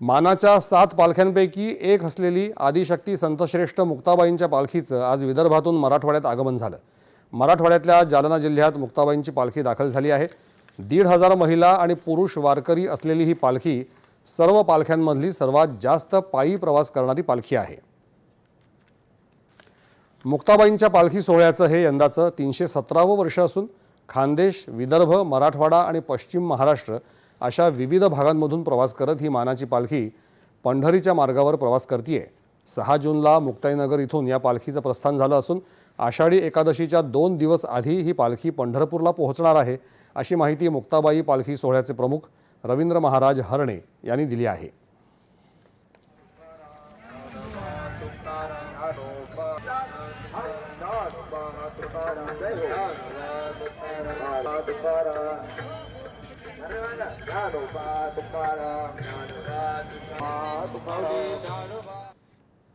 मानाच्या सात पालख्यांपैकी एक असलेली आदिशक्ती संतश्रेष्ठ मुक्ताबाईंच्या पालखीचं आज विदर्भातून मराठवाड्यात आगमन झालं. मराठवाड्यातल्या जालना जिल्ह्यात मुक्ताबाईंची पालखी दाखल झाली आहे. दीड हजार महिला आणि पुरुष वारकरी असलेली ही पालखी सर्व पालख्यांमधली सर्वात जास्त पायी प्रवास करणारी पालखी आहे. मुक्ताबाईंच्या पालखी सोहळ्याचं हे यंदाचं तीनशे सतरावं वर्ष असून खानदेश विदर्भ मराठवाडा आणि पश्चिम महाराष्ट्र अशा विविध भागांमधून प्रवास करत ही मानाची पालखी पंढरीच्या मार्गावर प्रवास करतीये. सहा जूनला मुक्ताईनगर इथून या पालखीचं प्रस्थान झालं असून आषाढी एकादशीच्या दोन दिवस आधी ही पालखी पंढरपूरला पोहोचणार आहे अशी माहिती मुक्ताबाई पालखी सोहळ्याचे प्रमुख रवींद्र महाराज हरणे यांनी दिली आहे. तुकाराम